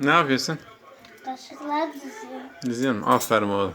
Ne yapıyorsun? Kaşıklar diziyorum. Diziyor musun? Aferin oğlum.